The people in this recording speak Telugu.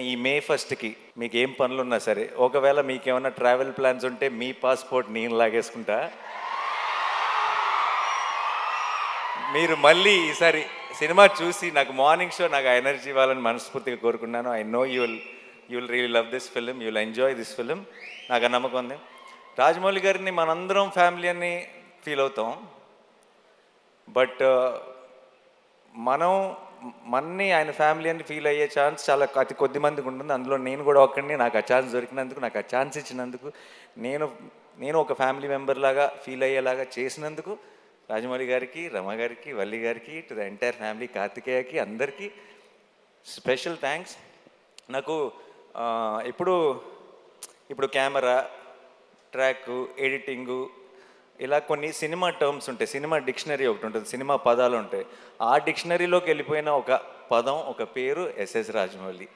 ఈ మే ఫస్ట్కి మీకు ఏం పనులు ఉన్నా సరే ఒకవేళ మీకు ఏమైనా ట్రావెల్ ప్లాన్స్ ఉంటే మీ పాస్పోర్ట్ నేను లాగేసుకుంటా. మీరు మళ్ళీ ఈసారి సినిమా చూసి నాకు మార్నింగ్ షో నాకు ఎనర్జీ ఇవ్వాలని మనస్ఫూర్తిగా కోరుకున్నాను. I know you will you will really love this film you will enjoy this film. నాకు నమ్మకం ఉంది. రాజమౌళి గారిని మనందరం ఫ్యామిలీ అని ఫీల్ అవుతాం. బట్ మనం మన్ని ఆయన ఫ్యామిలీ అని ఫీల్ అయ్యే ఛాన్స్ చాలా అతి కొద్ది మందికి ఉంటుంది. అందులో నేను కూడా ఒక్కడిని. నాకు ఆ ఛాన్స్ దొరికినందుకు నాకు ఆ ఛాన్స్ ఇచ్చినందుకు నేను నేను ఒక ఫ్యామిలీ మెంబర్ లాగా ఫీల్ అయ్యేలాగా చేసినందుకు రాజమౌళి గారికి రమ గారికి వల్లి గారికి టు ద ఎంటైర్ ఫ్యామిలీ కార్తికేయకి అందరికీ స్పెషల్ థ్యాంక్స్ నాకు ఇప్పుడు ఇప్పుడు కెమెరా ట్రాక్ ఎడిటింగు ఇలా కొన్ని సినిమా టర్మ్స్ ఉంటాయి సినిమా డిక్షనరీ ఒకటి ఉంటుంది సినిమా పదాలు ఉంటాయి. ఆ డిక్షనరీలోకి వెళ్ళిపోయిన ఒక పదం ఒక పేరు ఎస్ఎస్ రాజమౌళి.